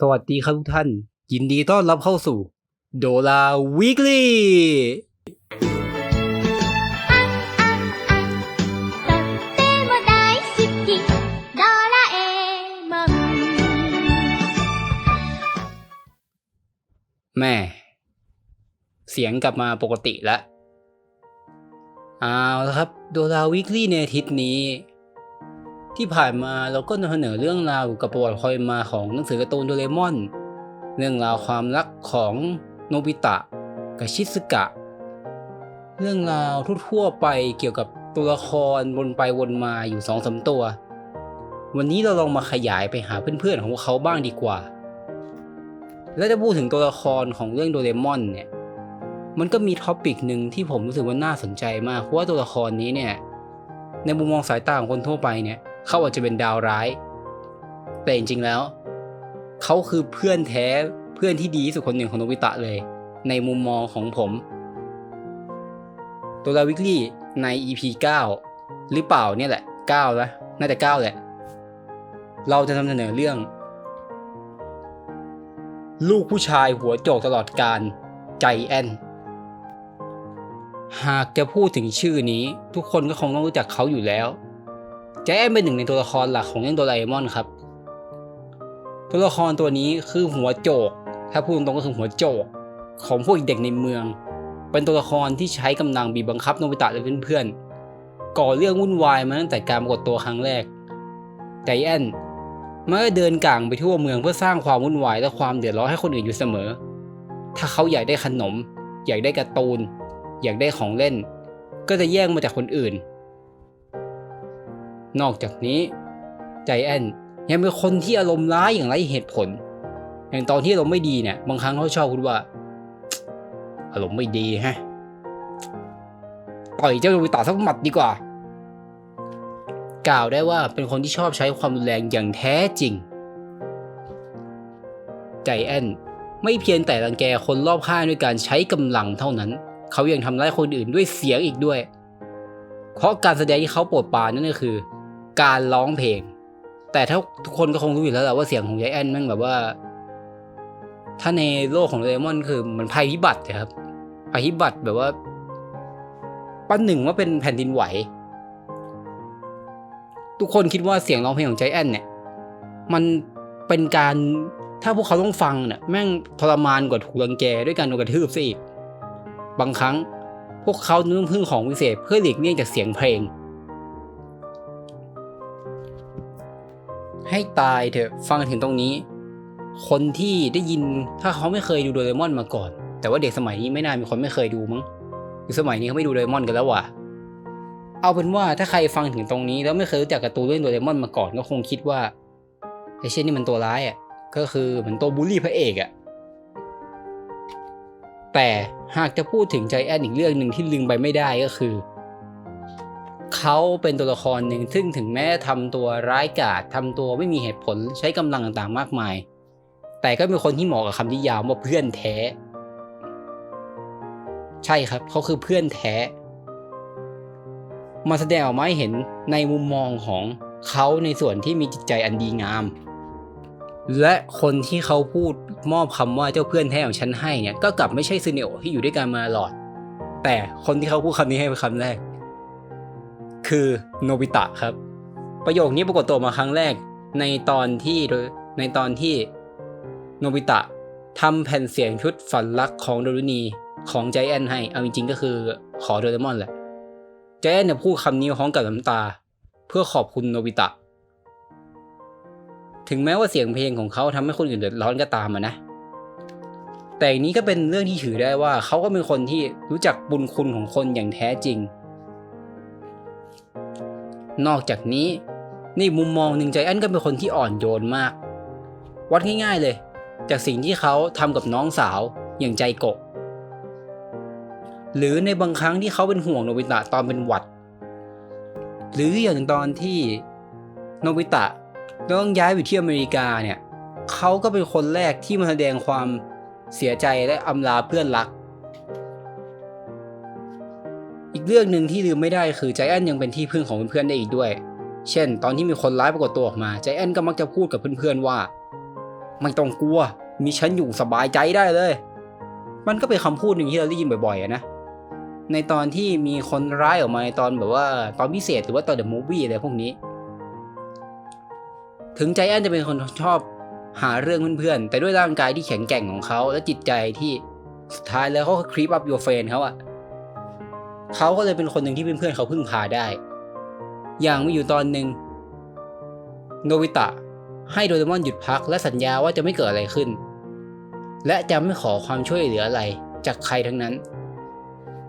สวัสดีครับทุกท่าน ยินดีต้อนรับเข้าสู่โดราวีคลี่แม่ เสียงกลับมาปกติแล้วเอาละครับ โดราวีคลี่ในทิศนี้ ที่ผ่านมาเราก็นำเสนอเรื่องราวกับประวัติความเป็นมาของหนังสือการ์ตูนโดเรมอน เรื่องราวความรักของโนบิตะกับชิซึกะ เรื่องราวทั่วๆไปเกี่ยวกับตัวละครวนไปวนมาอยู่สองสามตัว วันนี้เราลองมาขยายไปหาเพื่อนๆของพวกเขาบ้างดีกว่า และจะพูดถึงตัวละครของเรื่องโดเรมอนเนี่ย มันก็มีท็อปิกหนึ่งที่ผมรู้สึกว่าน่าสนใจมาก เพราะว่าตัวละครนี้เนี่ย ในมุมมองสายตาของคนทั่วไปเนี่ย เขาอาจจะเป็นดาวร้าย แต่จริงๆแล้วเขาคือเพื่อนแท้เพื่อนที่ดีที่สุดคนหนึ่งของโนบิตะเลย ในมุมมองของผม ตัวลาวิกลี่ใน EP 9 หรือเปล่าเนี่ยแหละ9แล้วน่าจะ9แหละ เราจะนำเสนอเรื่อง ลูกผู้ชายหัวโจกตลอดการใจแอนหากจะพูดถึงชื่อนี้ ทุกคนก็คงต้องรู้จักเขาอยู่แล้ว ใจแอนเป็นหนึ่งในตัวละครหลักของเรื่องโดราเอมอนครับ ตัวละครตัวนี้คือหัวโจก ถ้าพูดตรงๆก็คือหัวโจก ของพวกเด็กในเมือง เป็นตัวละครที่ใช้กำลังบีบบังคับโนบิตะและเพื่อนๆ ก่อเรื่องวุ่นวายมาตั้งแต่การปรากฏตัวครั้งแรกใจแอนมันก็เดินก่างไปทั่วเมืองเพื่อสร้างความวุ่นวายและความเดือดร้อนให้คนอื่นอยู่เสมอ ถ้าเขาอยากได้ขนม อยากได้การ์ตูน อยากได้ของเล่น ก็จะแย่งมาจากคนอื่น นอกจากนี้ใจแอนยังเป็นคนที่อารมณ์ร้ายอย่างไรเหตุผล อย่างตอนที่อารมณ์ไม่ดีเนี่ย บางครั้งเขาชอบพูดว่า อารมณ์ไม่ดีฮะต่อยเจ้าโนบิตะสักหมัดดีกว่า กล่าวได้ว่าเป็นคนที่ชอบใช้ความรุนแรงอย่างแท้จริง ใจแอนไม่เพียงแต่รังแกคนรอบข้างด้วยการใช้กำลังเท่านั้น เขายังทำร้ายคนอื่นด้วยเสียงอีกด้วย เพราะการแสดงที่เขาโปรดปานนั่นก็คือ การร้องเพลง แต่ถ้าทุกคนก็คงรู้อยู่แล้วแหละว่าเสียงของใจแอนแม่งแบบว่า ถ้าในโลกของโดเรมอนคือมันภัยพิบัติครับภัยพิบัติแบบว่าปั้นหนึ่งว่าเป็นแผ่นดินไหว ทุกคนคิดว่าเสียงร้องเพลงของใจแอนเนี่ย มันเป็นการถ้าพวกเขาต้องฟังเนี่ยแม่งทรมานกว่าถูกรังแกด้วยการโดนกระทืบซะอีกบางครั้งพวกเขาต้องพึ่งของวิเศษเพื่อหลีกเลี่ยงจากเสียงเพลง ให้ตายเถอะฟังถึงตรงนี้ คนที่ได้ยินถ้าเขาไม่เคยดูโดเรมอนมาก่อน แต่ว่าเด็กสมัยนี้ไม่น่ามีคนไม่เคยดูมั้งหรือสมัยนี้เขาไม่ดูโดเรมอนกันแล้วว่ะเอาเป็นว่าถ้าใครฟังถึงตรงนี้ แล้วไม่เคยรู้จักการ์ตูนเรื่องโดเรมอนมาก่อนก็คงคิดว่าไอเช่นนี่มันตัวร้ายอะก็คือเหมือนตัวบูลลี่พระเอกอะแต่หากจะพูดถึงใจแอนอีกเรื่องหนึ่งที่ลืมไปไม่ได้ก็คือ เขาเป็นตัวละครหนึ่งซึ่งถึงแม้ทำตัวร้ายกาจทำตัวไม่มีเหตุผลใช้กำลังต่างๆมากมาย แต่ก็เป็นคนที่เหมาะกับคำนิยามว่าเพื่อนแท้ ใช่ครับเขาคือเพื่อนแท้ มาแสดงออกมาให้เห็นในมุมมองของเขาในส่วนที่มีจิตใจอันดีงาม และคนที่เขาพูดมอบคำว่าเจ้าเพื่อนแท้ของฉันให้เนี่ยก็กลับไม่ใช่ซูเนโอที่อยู่ด้วยกันมาตลอด แต่คนที่เขาพูดคำนี้ให้เป็นคำแรก คือโนบิตะครับ ประโยคนี้ปรากฏตัวมาครั้งแรกในตอนที่ในตอนที่โนบิตะทำแผ่นเสียงชุดฝันรักของโดรุณีของใจแอนให้ เอาจริงๆก็คือขอโดเรมอนแหละ ใจแอนเนี่ยพูดคำนี้พร้อมกับน้ำตา เพื่อขอบคุณโนบิตะ ถึงแม้ว่าเสียงเพลงของเขาทำให้คนอื่นเดือดร้อนก็ตามนะ แต่อย่างนี้ก็เป็นเรื่องที่ถือได้ว่าเขาก็เป็นคนที่รู้จักบุญคุณของคนอย่างแท้จริง นอกจากนี้ในมุมมองหนึ่งใจแอนก็เป็นคนที่อ่อนโยนมาก วัดง่ายๆเลย จากสิ่งที่เขาทำกับน้องสาวอย่างใจโกะหรือในบางครั้งที่เขาเป็นห่วงโนบิตะตอนเป็นหวัด หรืออย่างตอนที่โนบิตะต้องย้ายไปที่อเมริกาเนี่ยเขาก็เป็นคนแรกที่มาแสดงความเสียใจและอำลาเพื่อนรัก อีกเรื่องหนึ่งที่ลืมไม่ได้คือใจแอนยังเป็นที่พึ่งของเพื่อนๆได้อีกด้วย เช่น ตอนที่มีคนร้ายปรากฏตัวออกมาใจแอนก็มักจะพูดกับเพื่อนๆว่า ไม่ต้องกลัว มีฉันอยู่สบายใจได้เลย มันก็เป็นคำพูดหนึ่งที่เราได้ยินบ่อยๆนะ ในตอนที่มีคนร้ายออกมาในตอนแบบว่า ตอนพิเศษหรือว่าตอนเดอะมูฟวี่อะไรพวกนี้ ถึงใจแอนจะเป็นคนชอบหาเรื่องเพื่อนๆ แต่ด้วยร่างกายที่แข็งแกร่งของเขาและจิตใจที่สุดท้ายแล้วเขาคลิปอัพยูเฟนเขาอะ เขาก็เลยเป็นคนหนึ่งที่เพื่อนๆเขาพึ่งพาได้ อย่างมีอยู่ตอนหนึ่งโนบิตะให้โดเรมอนหยุดพักและสัญญาว่าจะไม่เกิดอะไรขึ้น และจะไม่ขอความช่วยเหลืออะไรจากใครทั้งนั้น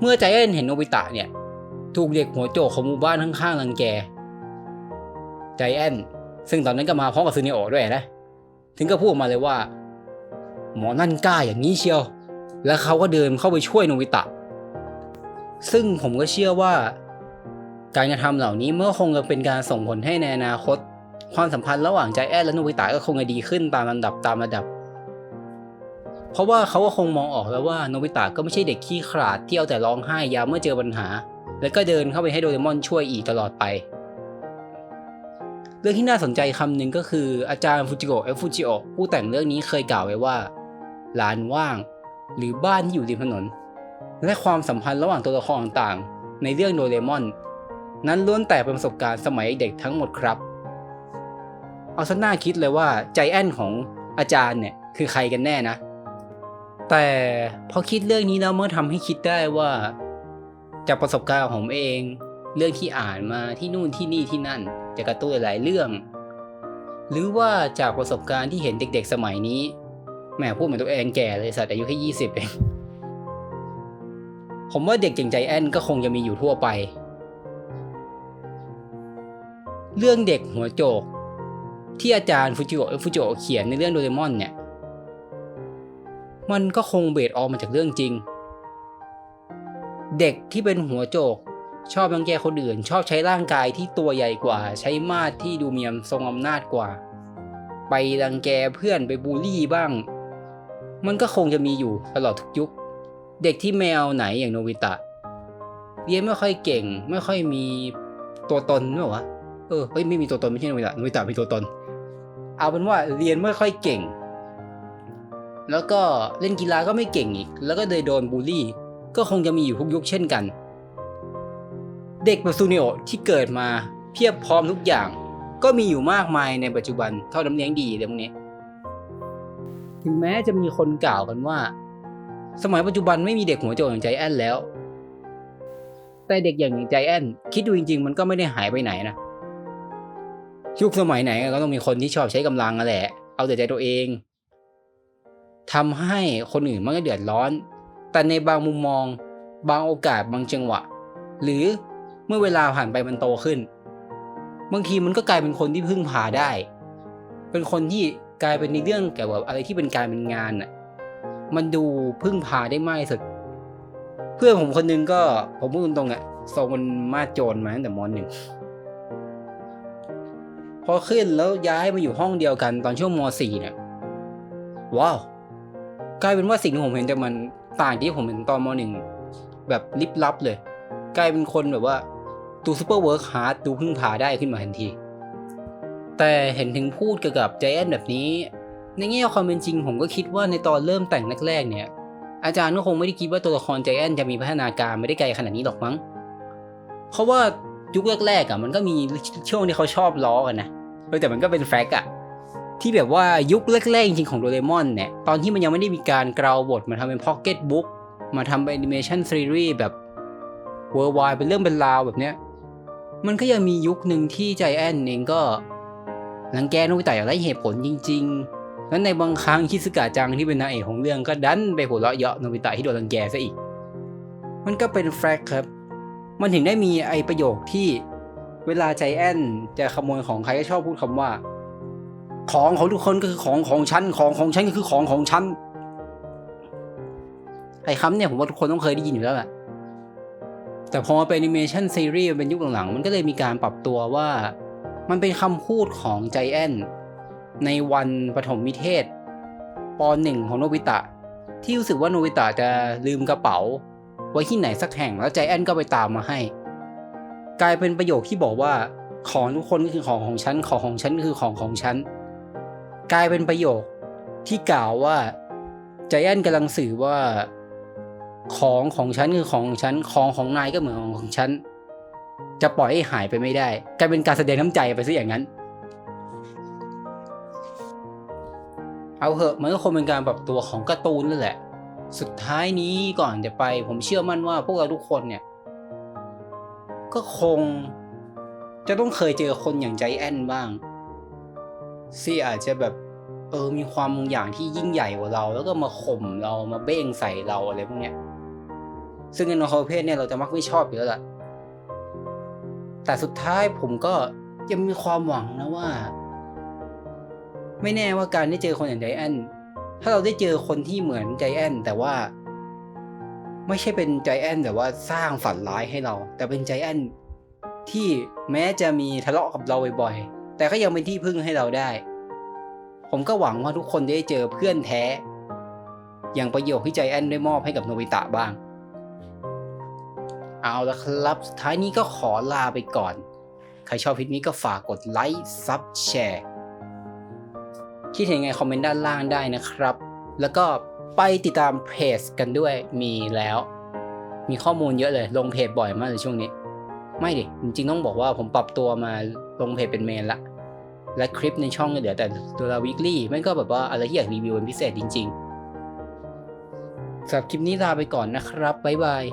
เมื่อใจแอนเห็นโนบิตะเนี่ย ถูกเด็กหัวโจกของหมู่บ้านข้างๆรังแก ใจแอนซึ่งตอนนั้นก็มาพร้อมกับซูเนโอด้วยนะ ถึงก็พูดมาเลยว่า หมอนั่นกล้าอย่างนี้เชียว แล้วเขาก็เดินเข้าไปช่วยโนบิตะ ซึ่งผมก็เชื่อว่า การกระทำเหล่านี้เมื่อคงจะเป็นการส่งผลให้ในอนาคต ความสัมพันธ์ระหว่างใจแอนและโนบิตะก็คงจะดีขึ้นตามลำดับตามระดับ เพราะว่าเขาก็คงมองออกแล้วว่าโนบิตะก็ไม่ใช่เด็กขี้ขลาดที่เอาแต่ร้องไห้ยามเมื่อเจอปัญหา แล้วก็เดินเข้าไปให้โดเรมอนช่วยอีกตลอดไป เรื่องที่น่าสนใจคำหนึ่งก็คืออาจารย์ฟูจิโกะเอฟฟูจิโอผู้แต่งเรื่องนี้เคยกล่าวไว้ว่าลานว่าง หรือบ้านที่อยู่ริมถนน และความสัมพันธ์ระหว่างตัวละครต่างๆ ในเรื่องโดเรมอน นั้นล้วนแต่เป็นประสบการณ์สมัยเด็กทั้งหมดครับ เอาซะน่าคิดเลยว่าใจแอนของอาจารย์เนี่ยคือใครกันแน่นะ แต่พอคิดเรื่องนี้แล้วเมื่อทำให้คิดได้ว่า จากประสบการณ์ของผมเอง เรื่องที่อ่านมาที่นู่นที่นี่ที่นั่นจากการ์ตูนหลายเรื่อง หรือว่าจากประสบการณ์ที่เห็นเด็ก ๆ สมัยนี้แหมพูดเหมือนตัวเองแก่เลยสัตว์อายุแค่ยี่สิบเอง ผมว่าเด็กอย่งใจแอนก็คงจะมีอยู่ทั่วไป เรื่องเด็กหัวโจก ที่อาจารย์ฟูจิโอะฟูจิโอะเขียนในเรื่องโดเรมอนเนี่ย มันก็คงเบสออกมาจากเรื่องจริง เด็กที่เป็นหัวโจก ชอบรังแกคนอื่น ชอบใช้ร่างกายที่ตัวใหญ่กว่า ใช้มาดที่ดูมีทรงอำนาจกว่า ไปรังแกเพื่อนไปบูลลี่บ้าง มันก็คงจะมีอยู่ตลอดทุกยุค เด็กที่แมวไหนอย่างโนบิตะเรียนไม่ค่อยเก่ง ไม่ค่อยมีตัวตนหรอวะเออเฮ้ยไม่มีตัวตนไม่ใช่โนบิตะโนบิตะมีตัวตน เอาเป็นว่าเรียนไม่ค่อยเก่ง แล้วก็เล่นกีฬาก็ไม่เก่งอีก แล้วก็เลยโดนบูลลี่ ก็คงจะมีอยู่ทุกยุคเช่นกัน เด็กแบบซูเนโอที่เกิดมาเพียบพร้อมทุกอย่าง ก็มีอยู่มากมายในปัจจุบันเท่าน้ำเลี้ยงดีเรื่องพวกนี้ ถึงแม้จะมีคนกล่าวกันว่า สมัยปัจจุบันไม่มีเด็กหัวโจกอย่างใจแอนแล้ว แต่เด็กอย่างใจแอนคิดดูจริง ๆ มันก็ไม่ได้หายไปไหนนะยุคสมัยไหนก็ต้องมีคนที่ชอบใช้กำลังนั่นแหละ เอาแต่ใจตัวเองทำให้คนอื่นมันก็เดือดร้อน แต่ในบางมุมมอง บางโอกาสบางจังหวะ หรือเมื่อเวลาผ่านไปมันโตขึ้น บางทีมันก็กลายเป็นคนที่พึ่งพาได้ เป็นคนที่กลายเป็นในเรื่องเกี่ยวกับอะไรที่เป็นการเป็นงานอะ มันดูพึ่งพาได้มากที่สุด เพื่อนผมคนนึงก็ผมพูดตรงๆอะทรงมันมาโจรมาตั้งแต่มหนึ่งพอขึ้นแล้วย้ายมาอยู่ห้องเดียวกันตอนช่วงม .4 เนี่ยว้าวกลายเป็นว่าสิ่งที่ผมเห็นจากมันต่างที่ผมเห็นตอนม .1 แบบลิบลับเลย กลายเป็นคนแบบว่าดูซูเปอร์เวิร์คฮาร์ดดูพึ่งพาได้ขึ้นมาทันที แต่เห็นถึงพูดเกี่ยวกับใจแอนแบบนี้ ในแง่ความเป็นจริงผมก็คิดว่าในตอนเริ่มแต่งแรกๆเนี่ย อาจารย์ก็คงไม่ได้คิดว่าตัวละครใจแอนจะมีพัฒนาการไม่ได้ไกลขนาดนี้หรอกมั้ง เพราะว่ายุคแรกๆอะมันก็มีช่วงที่เขาชอบล้อกันนะแต่มันก็เป็นแฟกต์อะที่แบบว่ายุคแรกๆจริงๆของโดเรมอนเนี่ยตอนที่มันยังไม่ได้มีการกราวบทมาทำเป็นพ็อกเก็ตบุ๊กมาทำเป็นแอนิเมชันซีรีส์แบบเวอร์ไวเป็นเรื่องเป็นราวแบบเนี้ยมันก็ยังมียุคหนึ่งที่ใจแอนเองก็รังแกโนบิตะอย่างไรเหตุผลจริง ๆ แล้วในบางครั้งคิสกะจังที่เป็นนางเอกของเรื่องก็ดันไปหัวเราะเยาะโนบิตะที่โดนรังแกซะอีก มันก็เป็นแฟกต์ครับ มันถึงได้มีไอประโยคที่เวลาใจแอนจะขโมยของใครก็ชอบพูดคำว่า ของของทุกคนก็คือของของฉันของของฉันก็คือของของฉันไอ้คำเนี่ยผมว่าทุกคนต้องเคยได้ยินอยู่แล้วแหละแต่พอมาเป็นแอนิเมชันซีรีส์เป็นยุคหลังๆ มันก็เลยมีการปรับตัวว่า มันเป็นคำพูดของใจแอน ในวันปฐมนิเทศปหนึ่งของโนบิตะ ที่รู้สึกว่าโนบิตะจะลืมกระเป๋า ไว้ที่ไหนสักแห่งแล้วใจแอนก็ไปตามมาให้ กลายเป็นประโยคที่บอกว่าของทุกคนก็คือของของฉันของของฉันคือของของฉันกลายเป็นประโยคที่กล่าวว่าใจแอนกำลังสื่อว่า ของของฉันคือของของฉันของของนายก็เหมือนของของฉันจะปล่อยให้หายไปไม่ได้ กลายเป็นการแสดงน้ำใจไปซะอย่างนั้น เอาเหอะมันก็คงเป็นการปรับตัวของการ์ตูนนั่นแหละ สุดท้ายนี้ก่อนจะไป ผมเชื่อมั่นว่าพวกเราทุกคนเนี่ย ก็คงจะต้องเคยเจอคนอย่างใจแอนบ้างที่อาจจะแบบเออมีความบางอย่างที่ยิ่งใหญ่กว่าเรา แล้วก็มาข่มเรามาเบ้งใส่เราอะไรพวกเนี้ยซึ่งในนประเภทเนี่ยเราจะมักไม่ชอบอยู่แล้วล่ะแต่สุดท้ายผมก็ยังมีความหวังนะว่า ไม่แน่ว่าการได้เจอคนอย่างใจแอนถ้าเราได้เจอคนที่เหมือนใจแอนแต่ว่า ไม่ใช่เป็นใจแอนแต่ว่าสร้างฝันร้ายให้เรา แต่เป็นใจแอนที่แม้จะมีทะเลาะกับเราบ่อยๆ แต่ก็ยังเป็นที่พึ่งให้เราได้ ผมก็หวังว่าทุกคนจะได้เจอเพื่อนแท้ อย่างประโยคที่ใจแอนได้มอบให้กับโนบิตะบ้าง เอาละครับสุดท้ายนี้ก็ขอลาไปก่อน ใครชอบคลิปนี้ก็ฝากกดไลค์ซับแชร์ คิดเห็นไงคอมเมนต์ด้านล่างได้นะครับ แล้วก็ไปติดตามเพจกันด้วยมีแล้ว มีข้อมูลเยอะเลย ลงเพจบ่อยมากเลยช่วงนี้ ไม่ดิ จริงๆต้องบอกว่าผมปรับตัวมาลงเพจเป็นเมนละ และคลิปในช่องก็เหลือแต่ตัวละวีคลี่ไม่ก็แบบว่าอะไรที่อยากรีวิวเป็นพิเศษจริงๆสำหรับคลิปนี้ลาไปก่อนนะครับบ๊ายบาย